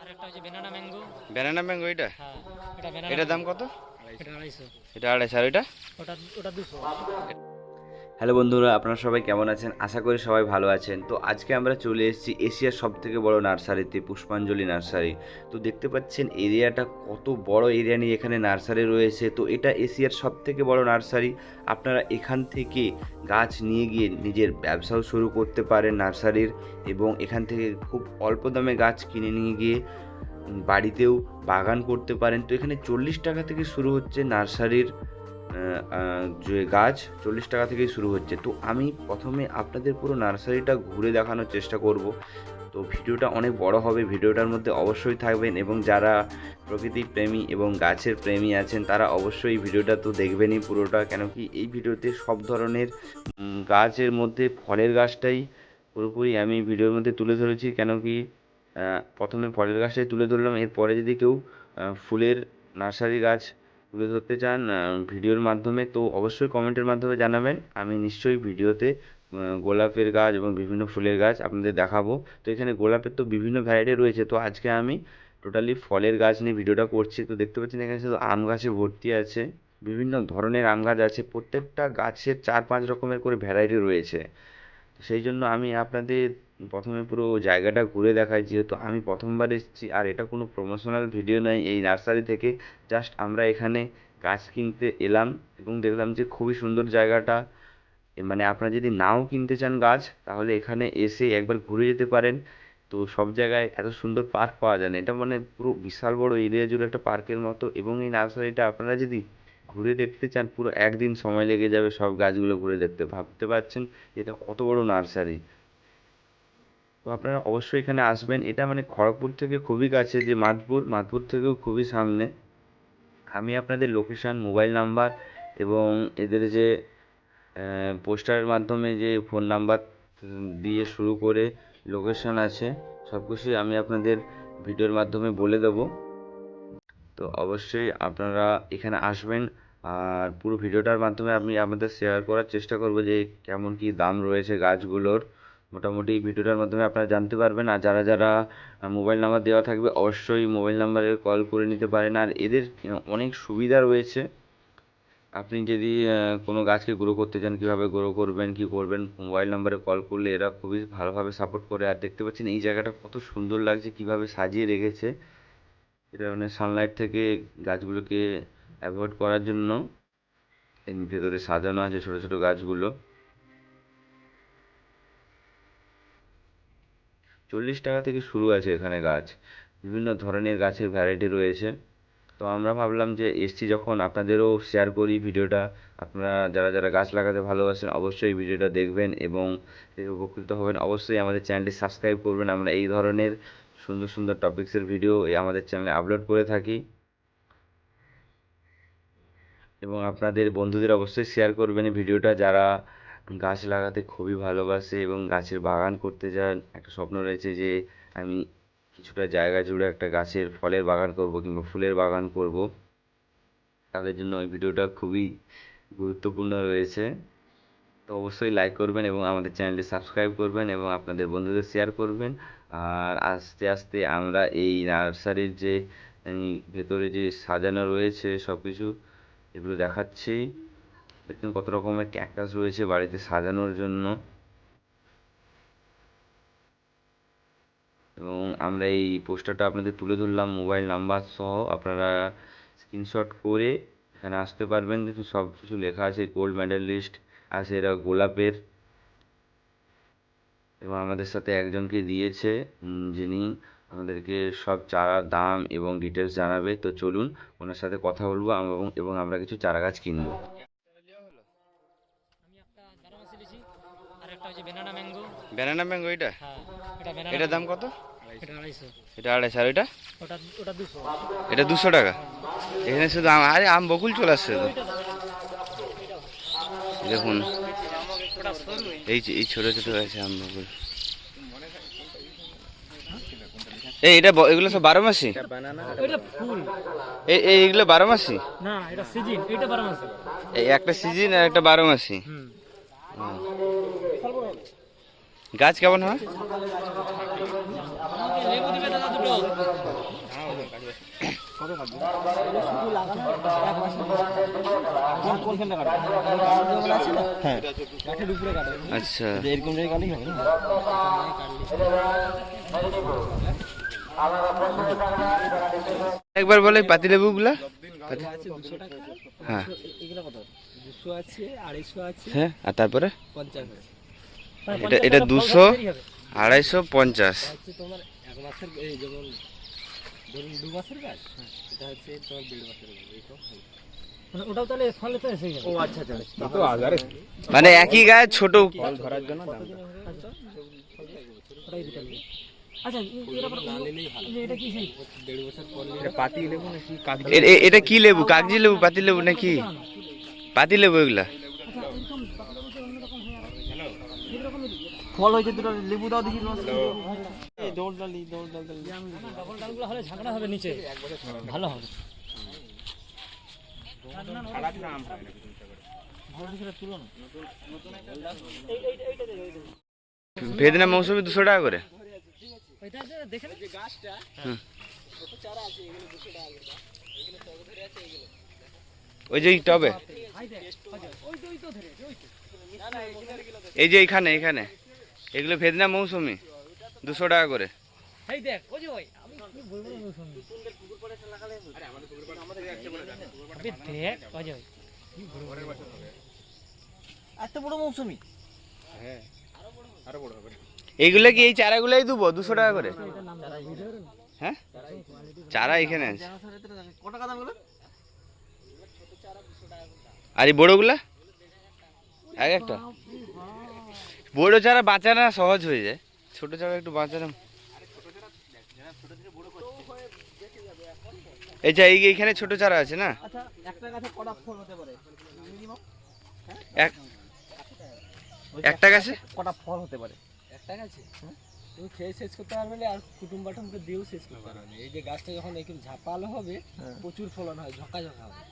আর একটা হচ্ছে banana mango banana mango এটা হ্যাঁ এটা এটার দাম কত? এটা আড়াইশো। এটা আড়াইশো। আর এটা ওটা ওটা দুশো। হ্যালো বন্ধুরা, আপনারা সবাই কেমন আছেন? আশা করি সবাই ভালো আছেন। তো আজকে আমরা চলে এসেছি এশিয়ার সব থেকে বড় নার্সারিতে, পুষ্পাঞ্জলি নার্সারি। তো দেখতে পাচ্ছেন এরিয়াটা কত বড় এরিয়া নিয়ে এখানে নার্সারি রয়েছে। তো এটা এশিয়ার সব থেকে বড় নার্সারি। আপনারা এখান থেকে গাছ নিয়ে গিয়ে নিজের ব্যবসাও শুরু করতে পারেন নার্সারির এবং এখান থেকে খুব অল্প দামে গাছ কিনে নিয়ে গিয়ে বাড়িতেও বাগান করতে পারেন। তো এখানে চল্লিশ টাকা থেকে শুরু হচ্ছে নার্সারির যে গাছ চল্লিশ টাকা থেকেই শুরু হচ্ছে। তো আমি প্রথমে আপনাদের পুরো নার্সারিটা ঘুরে দেখানোর চেষ্টা করব। তো ভিডিওটা অনেক বড় হবে। ভিডিওটার মধ্যে অবশ্যই থাকবেন এবং যারা প্রকৃতির প্রেমী এবং গাছের প্রেমী আছেন, তারা অবশ্যই ভিডিওটা তো দেখবেনই পুরোটা। কেন কি এই ভিডিওতে সব ধরনের গাছের মধ্যে ফলের গাছটাই পুরোপুরি আমি ভিডিওর মধ্যে তুলে ধরেছি। কেন কি প্রথমে ফলের গাছটাই তুলে ধরলাম। এরপরে যদি কেউ ফুলের নার্সারি গাছ তুলে ধরতে চান ভিডিওর মাধ্যমে, তো অবশ্যই কমেন্টের মাধ্যমে জানাবেন। আমি নিশ্চয়ই ভিডিওতে গোলাপের গাছ এবং বিভিন্ন ফুলের গাছ আপনাদের দেখাবো। তো এখানে গোলাপের তো বিভিন্ন ভ্যারাইটি রয়েছে। তো আজকে আমি টোটালি ফলের গাছ নিয়ে ভিডিওটা করছি। তো দেখতে পাচ্ছেন এখানে শুধু আম গাছে ভর্তি আছে। বিভিন্ন ধরনের আম গাছ আছে। প্রত্যেকটা গাছের চার পাঁচ রকমের করে ভ্যারাইটি রয়েছে। সেই জন্য আমি আপনাদের প্রথমে পুরো জায়গাটা ঘুরে দেখায়, যেহেতু আমি প্রথমবার এসেছি, আর এটা কোনো প্রমোশনাল ভিডিও নয়, এই নার্সারি থেকে জাস্ট আমরা এখানে গাছ কিনতে এলাম এবং দেখলাম যে খুবই সুন্দর জায়গাটা। মানে আপনারা যদি নাও কিনতে চান গাছ, তাহলে এখানে এসে একবার ঘুরে যেতে পারেন। তো সব জায়গায় এত সুন্দর পার্ক পাওয়া যায় না। এটা মানে পুরো বিশাল বড় এরিয়া জুড়ে একটা পার্কের মতো এবং এই নার্সারিটা আপনারা যদি ঘুরে দেখতে চান, পুরো একদিন সময় লেগে যাবে সব গাছগুলো ঘুরে দেখতে। ভাবতে পারছেন এটা কত বড় নার্সারি তো আপনারা অবশ্যই এখানে আসবেন। এটা মানে খড়গপুর থেকে খুবই কাছে যে মাধপুর মাধপুর থেকেও খুবই সামনে। আমি আপনাদের লোকেশান মোবাইল নাম্বার এবং এদের যে পোস্টারের মাধ্যমে যে ফোন নাম্বার দিয়ে শুরু করে লোকেশান আছে সব কিছুই আমি আপনাদের ভিডিওর মাধ্যমে বলে দেবো। তো অবশ্যই আপনারা এখানে আসবেন আর পুরো ভিডিওটার মাধ্যমে আমি আপনাদের শেয়ার করার চেষ্টা করব যে কেমন কী দাম রয়েছে গাছগুলোর। মোটামুটি ভিডিওটার মাধ্যমে আপনারা জানতে পারবেন। আর যারা যারা মোবাইল নাম্বার দেওয়া থাকবে, অবশ্যই মোবাইল নাম্বারে কল করে নিতে পারেন। আর এদের অনেক সুবিধা রয়েছে। আপনি যদি কোনো গাছকে গ্রো করতে চান, কীভাবে গ্রো করবেন, কী করবেন, মোবাইল নাম্বারে কল করলে এরা খুবই ভালোভাবে সাপোর্ট করে। আর দেখতে পাচ্ছেন এই জায়গাটা কত সুন্দর লাগছে, কীভাবে সাজিয়ে রেখেছে। এটা মানে সানলাইট থেকে গাছগুলোকে অ্যাভয়েড করার জন্য। ভেতরে সাজানো আছে ছোটো ছোটো গাছগুলো। চল্লিশ টাকা থেকে শুরু আছে এখানে গাছ। বিভিন্ন ধরনের গাছের ভ্যারাইটি রয়েছে। তো আমরা ভাবলাম যে এসছি যখন আপনাদেরও শেয়ার করি ভিডিওটা। আপনারা যারা যারা গাছ লাগাতে ভালোবাসেন অবশ্যই ভিডিওটা দেখবেন এবং উপকৃত হবেন। অবশ্যই আমাদের চ্যানেলটি সাবস্ক্রাইব করবেন। আমরা এই ধরনের সুন্দর সুন্দর টপিক্সের ভিডিও এই আমাদের চ্যানেলে আপলোড করে থাকি। এবং আপনাদের বন্ধুদের অবশ্যই শেয়ার করবেন ভিডিওটা। যারা গাছ লাগাতে খুবই ভালোবাসে এবং গাছের বাগান করতে চান একটা স্বপ্ন রয়েছে যে আমি কিছুটা জায়গা জুড়ে একটা গাছের ফলের বাগান করব কিংবা ফুলের বাগান করব। তাদের জন্য ওই ভিডিওটা খুবই গুরুত্বপূর্ণ রয়েছে। তো অবশ্যই লাইক করবেন এবং আমাদের চ্যানেলটি সাবস্ক্রাইব করবেন এবং আপনাদের বন্ধুদের শেয়ার করবেন। আর আস্তে আস্তে আমরা এই নার্সারির যে ভেতরে যে সাজানো রয়েছে সব কিছু এগুলো দেখাচ্ছি। দেখুন কত রকমের ক্যাকটাস রয়েছে বাড়িতে সাজানোর জন্য। এবং আমরা এই পোস্টারটা আপনাদের তুলে ধরলাম, মোবাইল নাম্বার সহ। আপনারা স্ক্রিনশট করে এখানে আসতে পারবেন। দেখুন, সব কিছু লেখা আছে গোল্ড মেডেলিস্ট আছে, এরা গোলাপের। এবং আমাদের সাথে একজনকে দিয়েছে যিনি আমাদেরকে সব চারা দাম এবং ডিটেলস জানাবে। তো চলুন, ওনার সাথে কথা বলব এবং আমরা কিছু চারা গাছ কিনবো আমি একটা বারোমাসি লিচি একটা ম্যাঙ্গো। ব্যানানা ম্যাঙ্গো এটা? হ্যাঁ এটা দাম কত? এটা আড়াইশো। এটা আড়াইশো। আর এটা? ওটা এটা দুশো টাকা? এখানে শুধু আম আরে আম বকুল চলে আসছে তো। দেখুন। এই এই ছোটো ছোটো আছে আম বকুল। এই এটা এগুলো সব বারো মাসি? এটা ফুল। এই এই এগুলো বারো মাসি? না এটা সিজন এটা বারোমাসি এই একটা সিজন আর একটা বারো মাসি। হুম। গাছ কেমন হয়? লেবু আচ্ছা। এরকম না একবার বলে পাতিলেবুগুলা। আছে দুশো টাকা হ্যাঁ হ্যাঁ আর তারপরে? পঞ্চাশ এটা এটা দুশো আড়াইশো পঞ্চাশ। তোমার এক মাসের এই যেমন ধরুন দু মাসের গাছ এটা হচ্ছে তোমার দেড় মাসের গাছ এইসব মানে ওটাও তাহলে ফলে তো এসে যাবে। ও আচ্ছা আচ্ছা মানে একই গায়ে ছোট ধরার জন্য আচ্ছা। এ- এটা কি লেবু? কাগজি লেবু পাতি লেবু নাকি? পাতি লেবু এগুলা আচ্ছা এরকম পাতলা বলতে অন্যরকম হয়ে আর এরকমই ফল হয়েছে দুটো লেবু দাও দেখি দৌড় ডালি দৌড় ডাল ডালি। ডবল ডালগুলো হলে ঝাঁকড়া হবে নিচে। ভালো হবে। ভেদনা মৌসুমি দুশো টাকা করে? ওই যে এই টবে? এই যে এখানে এখানে এগুলো ভেদনা মৌসুমি? দুশো টাকা করে। এইগুলো কি এই চারাগুলাই দেবো দুশো টাকা করে? হ্যাঁ? চারা এখানে আছে। আর এই বড়োগুলা? এক একটা। বড় চারা বাঁচানো সহজ হয়ে যায়। ছোট চারা একটু বাঁচানো। এই যে এই- এইখানে ছোট চারা আছে না? আচ্ছা একটা গাছে? কটা ফল হতে পারে। একটা গাছে? কটা ফল হতে পারে একটা গাছে তুমি খেয়ে শেষ করতে পারবে না আর কুটুম বাটুমকে দিয়েও শেষ করতে পারবে না। এই যে গাছটা যখন একটু ঝাপালো হবে প্রচুর ফলন হয় ঝকা ঝকা হবে।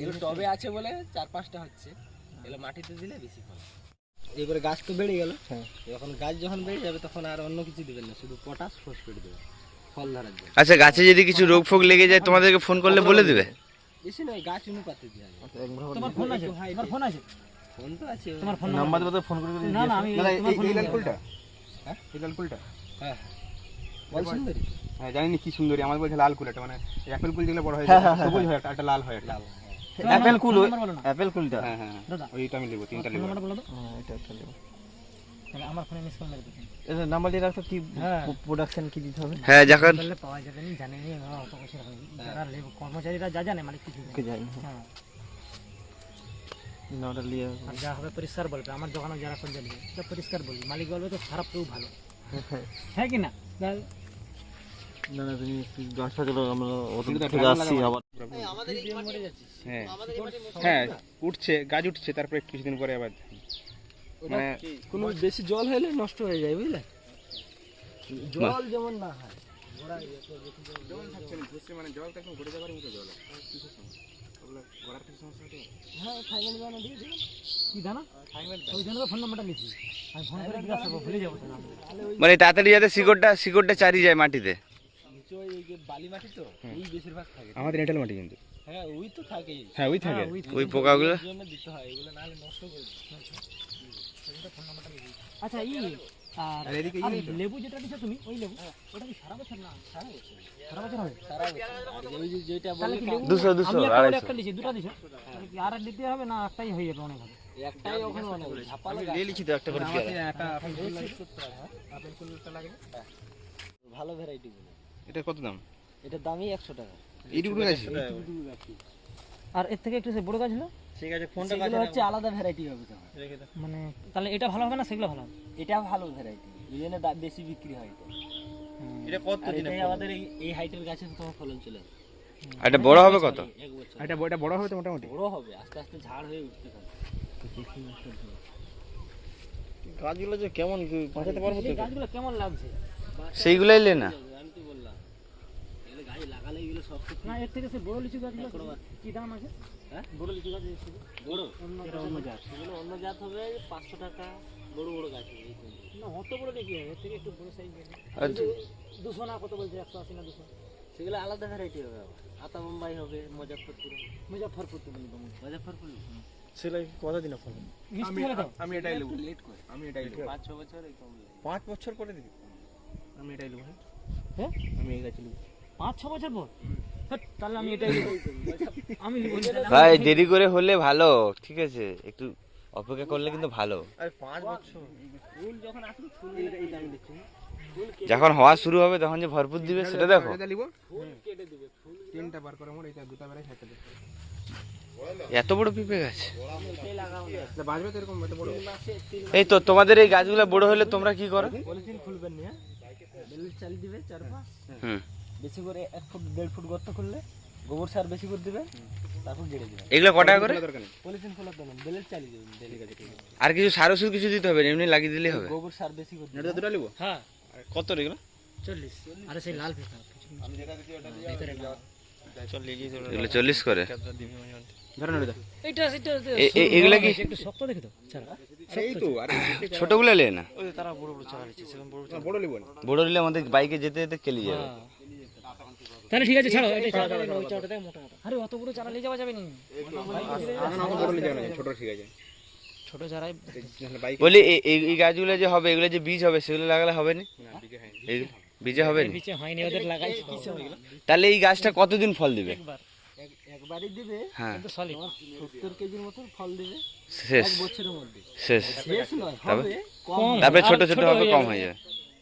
এগুলো টবে আছে বলে চার পাঁচটা হচ্ছে। এগুলো মাটিতে দিলে বেশি ফল এবারে গাছ তো বেড়ে গেল। যখন গাছ যখন বেড়ে যাবে তখন আর অন্য কিছু দেবেন না শুধু পটাশ ফসফেট দেবে ফল ধরার জন্য। আচ্ছা গাছে যদি কিছু রোগ ফোগ লেগে যায় তোমাদেরকে ফোন করলে বলে দেবে? বেশি নয় গাছ অনুপাতে দেওয়া যাবে তোমার ফোন আছে তোমার ফোন আছে? ফোন তো আছে। তোমার ফোন নাম্বার দেবো ফোন করে না না আমি তোমার ফোন এই লাল ফুলটা? হ্যাঁ। এই লাল ফুলটা? হ্যাঁ বল সুন্দরী। হ্যাঁ জানি না কি সুন্দরী আমার বলছে লাল কুল একটা মানে অ্যাপেল কুল যেগুলো বড় হয় যায়, সবুজ হয়। একটা একটা লাল হয় একটা। লাল হ্যাঁ। তোমার অ্যাপেল কুল বলো অ্যাপেল কুলটা হ্যাঁ হ্যাঁ হ্যাঁ। দাদা ওইটা আমি নেব তিনটা ফোন নেব নাম্বারটা বলো তো এটা একটা নেব তাহলে আমার ফোনে মিস কল মেরে দিন নাম্বার দিয়ে রাখতো কি হ্যাঁ। প্রোডাকশন কি দিতে হবে? হ্যাঁ যখন বললে পাওয়া যাবে না জানেনি আমরা অত কিছু রাখি যারা লেব- কর্মচারীরা যা জানে মালিক কিছু কে জানি হ্যাঁ। নাম্বারটা নিয়ে আর যা হবে পরিষ্কার বলবে আমার দোকানে যারা কোন সব পরিষ্কার বলবে মালিক বলবে তো খারাপ কেউ ভালো। হ্যাঁ কি না? না না তুমি আমরা আসছি আবার আমাদের এই মরে যাচ্ছিস হ্যাঁ। আমাদের এই মাটি মশা হ্যাঁ উঠছে গাছ উঠছে তারপরে কিছুদিন পরে আবার মানে কোনো বেশি জল হলে নষ্ট হয়ে যায় বুঝলে? জল যেমন না হয়। মানে হ্যাঁ ফাইনাল বানা দিয়ে দিন কি জানা ওই জন্য ফোন নাম্বারটা লিখি আমি ফোন করে জিজ্ঞাসা করব ভুলে যাব তো না। মানে তাড়াতাড়ি যাতে শিকড়টা শিকড়টা চারি যায় মাটিতে। নিচে ওই যে বালি মাটি তো এই বেশিরভাগ থাকে। আমাদের এঁটেল মাটি কিন্তু। হ্যাঁ ওই তো থাকেই হ্যাঁ ওই থাকে। ওই পোকাগুলো? ওই জন্য দিতে হয় এগুলো নাহলে নষ্ট করে দেয়। আচ্ছা ই আর আর এদিকে আর লেবু যেটা দিছো তুমি ওই লেবু? ওটা কি সারা বছর না? সারা বছর। সারা বছর হবে? সারা বছর। আর ওই যে যেটা তাহলে বলে কি লেবু? দুশো, দুশো, আমি একটা বলে আড়াইশো। একটা দিছি দুটো দিছো? তাহলে কি আর দিতে হবে না একটাই হয়ে যাবে অনেক হবে? একটাই ওখানে অনেক ঝাপালো গাছ। লিখি তো একটা করে আমাকে একটা আপেল ফুল শেষ করতে হবে, হ্যাঁ? আপেল ফুলটা লাগবে ভালো ভ্যারাইটি গুলো। এটা কত দাম? এটার দামই একশো টাকা। এইটুকু আছে আর এর থেকে একটু সে বড় গাছ হলো? ঠিক আছে ফোনটা সেগুলো হচ্ছে আলাদা ভ্যারাইটি হবে তোমার মানে তাহলে এটা ভালো হবে না সেগুলো ভালো হবে? এটা ভালো ভ্যারাইটি এই জন্য বেশি বিক্রি হয় এটা। এটা কত এটাই আমাদের এই এই হাইটের গাছে তোমার ফলন চলে আসবে এটা বড় হবে কত? এটা এটা বড় হবে তো মোটামুটি? বড় হবে আস্তে আস্তে ঝাড় হয়ে উঠতে থাকবে। গাছগুলো যে কেমন বাঁচাতে পারব এই গাছগুলো কেমন লাগছে? সেইগুলাই লে না আমি তো বললাম এগুলো গাছ লাগালে সব না এর থেকে সে বড় লিচু গাছগুলো কি দাম আছে? হ্যাঁ? বড় লিচু গাছ বড়? অন্য অন্য জাত। সেগুলো অন্য জাত হবে পাঁচশো টাকা বড় বড় গাছ হবে এই তো। না অত বড় দেখি এর থেকে একটু বড় সাইজ দুশো না কত বলছে? একশো আশি না দুশো? সেগুলো আলাদা ভ্যারাইটি হবে আতা মুম্বাই হবে মুজাফরপুর মুজফরপুর তো বলব মুজাফরপুর সেলাই কতদিন ফল মিষ্টি আমি এটাই নেব। লেট করে। আমি এটাই নেব। পাঁচ ছ বছর এই কম লাগে। পাঁচ বছর করে দিবি? আমি এটাই নেব হ্যাঁ? আমি এই গাছ নেব। পাঁচ ছ বছর পর। হ্যাঁ, তাহলে আমি এটাই আমি ভাই দেরি করে হলে ভালো ঠিক আছে? একটু অপেক্ষা করলে কিন্তু ভালো। পাঁচ বছর। ফুল যখন আসবে ফুল এই দামি দিচ্ছে। যখন হওয়া শুরু হবে তখন যে ভরপুর দিবে সেটা দেখো। এটা নিবো ফুল কেটে দিবে ফুল তিনটা বার করে মোট এটা দুটা বেড়াই খেতে দেবে। এত বড় পিঁপে গাছ? এই তো তোমাদের এই গাছগুলো বড় হলে তোমরা কি করো? পাঁচ। হুম। বেশি করে এক ফুট দেড় ফুট গর্ত করলে গোবর সার বেশি করে তারপর এগুলো পলিথিন খোলার দেবেন বেলের চালিয়ে দেবেন আর কিছু সার ওষুধ কিছু দিতে হবে না, এমনি লাগিয়ে দিলেই হবে। গোবর সার বেশি করে এটা দুটো নেব হ্যাঁ। কত রে এগুলো? চল্লিশ। আরে সেই লাল গিয়ে এগুলো চল্লিশ করে। ছোটগুলো লে না। তারা বড় বড় চারা নিচ্ছে সেরকম বড় বড় নেব বড় নিলে আমাদের বাইকে যেতে যেতে কেলি যাবে। হ্যাঁ। তাহলে ঠিক আছে ছাড়ো এটাই ছাড়ো ওই চাটা দেখ মোটা মোটা আরে অত বড় চারা নিয়ে যাওয়া যাবে না না অত বড় নিয়ে যাবে না ছোট ঠিক আছে ছোট চারাই বলি এই- গাছগুলো যে হবে এগুলো যে বীজ হবে সেগুলো লাগালে হবে না? বীজে হবে না? নিচে হয়নি ওদের হয়ে গেল? তাহলে এই গাছটা কতদিন ফল দিবে? একবারই দিবে হ্যাঁ। কিন্তু সলিড সত্তর কেজির মতো ফল দিবে শেষ। এক বছরের মধ্যে। শেষ। শেষ নয় হবে কম। তারপরে ছোট ছোট ছোট হবে কম হয়ে যাবে।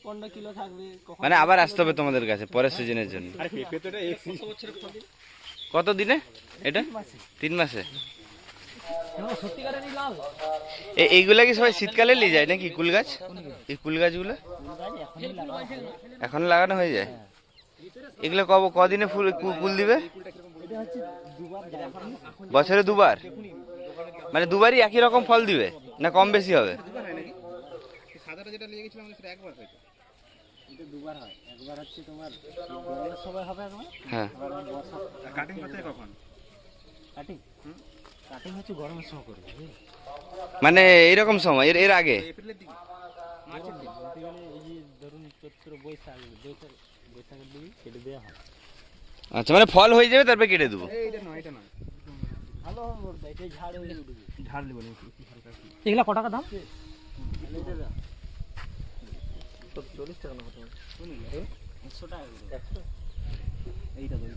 পনেরো কিলো থাকবে মানে আবার আসতে হবে তোমাদের কাছে পরের সিজনের জন্য। আরে এটা কত দিনে? এটা? তিন মাসে। এ- এইগুলা কি সবাই শীতকালে নিয়ে যায় নাকি কুল গাছ? এই কুল গাছগুলো? এখন লাগানো হয়ে যায়? এগুলো কব কদিনে ফুল কু- কুল দিবে? বছরে দুবার? মানে দুবারই একই রকম ফল দিবে? না কম বেশি হবে? সাদাটা যেটা নিয়ে গেছিলাম সেটা একবার এটা দুবার হয়। একবার হচ্ছে তোমার গরমের সময় হবে একবার হ্যাঁ। আবার বর্ষা কাটিং করতে কখন? কাটিং কাটিং হচ্ছে গরমের সময় করবে মানে এরকম সময় এর এর আগে? এপ্রিলের দিকে। ধরুন চৈত্র বৈশাখ বৈশাখ বৈশাখের দিকে কেটে দেওয়া হয়। আচ্ছা মানে ফল হয়ে যাবে তারপরে কেটে দেবো। এই নয় এটা নয়। ভালো হবে ঝাড় ঝাড় দেবো না একটু হালকা এগুলা ক টাকা দাম? চল্লিশ টাকা না কত একশো টাকা একশো? এইটা দাও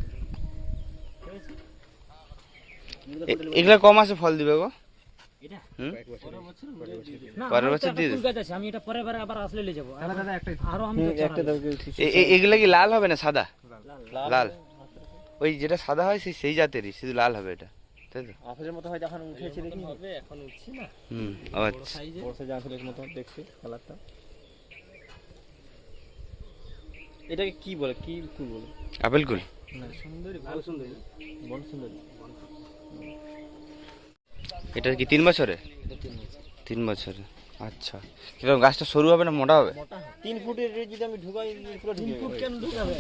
এগুলা কম মাসে ফল দিবে গো। আছে এগুলা কি লাল হবে না সাদা? লাল। ওই যেটা সাদা হয় সেই সেই জাতেরই শুধু লাল হবে এটা। তাই তো? আপেলের মতো হয় যখন উঠেছে দেখি। এখন উঠছে না। হুম আচ্ছা বর্ষা যে আসলে মতো দেখছি কালারটা। এটাকে কি বলে? কি ফুল বলে? আপেল কুল। সুন্দরী ভালো সুন্দরী। বড় সুন্দরী এটা কি তিন বছরে? তিন বছরে। আচ্ছা। কীরকম গাছটা সরু হবে না মোটা হবে? তিন ফুটের যদি আমি ঢুকাই পুরো তিন ফুট কেন ঢুকাবে?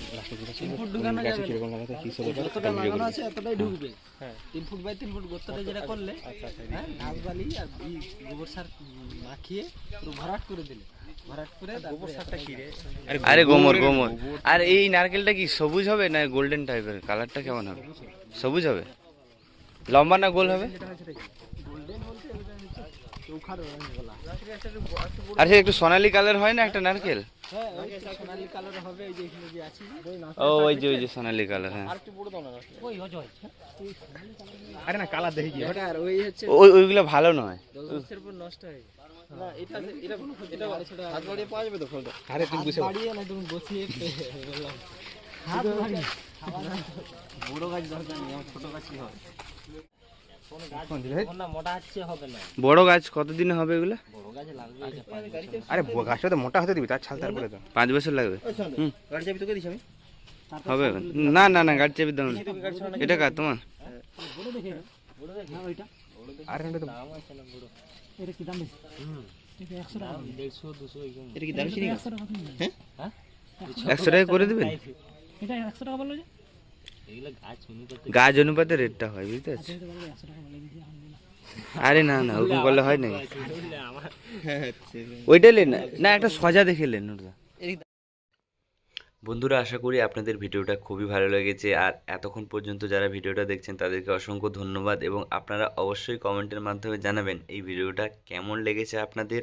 তিন ফুট ঢুকানো যাবে। না। কীরকম লাগাতে কি সব যতটা লাগানো আছে এতটাই ঢুকবে। হ্যাঁ। তিন ফুট বাই তিন ফুট গর্তটা যেটা করলে হ্যাঁ ঘাস বালি আর গোবর সার মাখিয়ে পুরো ভরাট করে দিলে। আরে গোমর গোমর। আর এই নারকেলটা কি সবুজ হবে না গোল্ডেন টাইপের কালারটা কেমন হবে? সবুজ হবে। লম্বা না গোল হবে? আর সে একটু সোনালি কালার হয় না একটা নারকেল? হ্যাঁ ওই তো সোনালি কালার হবে এই যে এখানে যে আছে। ও ওই যে ওই যে সোনালি কালার হ্যাঁ। আর একটু বড় দাও না ওই আরে না কালার দেখি কি? ওটা আর ওই হচ্ছে ওই ওইগুলো ভালো নয়। নষ্ট হয়ে না এটা এটা কোনো এটা হাত বাড়িয়ে পাওয়া যাবে তো ফলটা আরে তুমি বুঝে বাড়িয়ে না তুমি বসিয়ে বললাম হাত ভারী। বড় গাছ দরকার নেই আমার ছোট গাছই হয়? কোনো গাছ যখন না মোটা হচ্ছে হবে বড় গাছ কতদিনে হবে এগুলো। আরে গাছটা তো মোটা হতে দিবি তার ছাল তারপরে তো পাঁচ বছর লাগবে। হবে। না না না গাড়ি চাবি দাও না। এটা কার তোমার? বড় দেখে বড় গাছ না ওইটা। আরে এটা না কি দাম বেশি? এটা টাকা এরকম। এটা কি টাকা। একশো টাকা করে দেবেন? এটা একশো টাকা বলল যে। এগুলো গাছ অনুপাতে রেটটা হয় বুঝতে পারছি। আচ্ছা, টাকা বলে আরে না না ওরকম করলে হয় নাকি ওইটা লেন না না একটা সজা দেখে লেন ওটা। বন্ধুরা, আশা করি আপনাদের ভিডিওটা খুবই ভালো লেগেছে। আর এতক্ষণ পর্যন্ত যারা ভিডিওটা দেখছেন, তাদেরকে অসংখ্য ধন্যবাদ এবং আপনারা অবশ্যই কমেন্টের মাধ্যমে জানাবেন এই ভিডিওটা কেমন লেগেছে আপনাদের।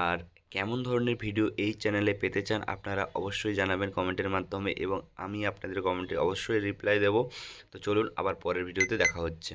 আর কেমন ধরনের ভিডিও এই চ্যানেলে পেতে চান, আপনারা অবশ্যই জানাবেন কমেন্টের মাধ্যমে এবং আমি আপনাদের কমেন্টে অবশ্যই রিপ্লাই দেব। তো চলুন, আবার পরের ভিডিওতে দেখা হচ্ছে।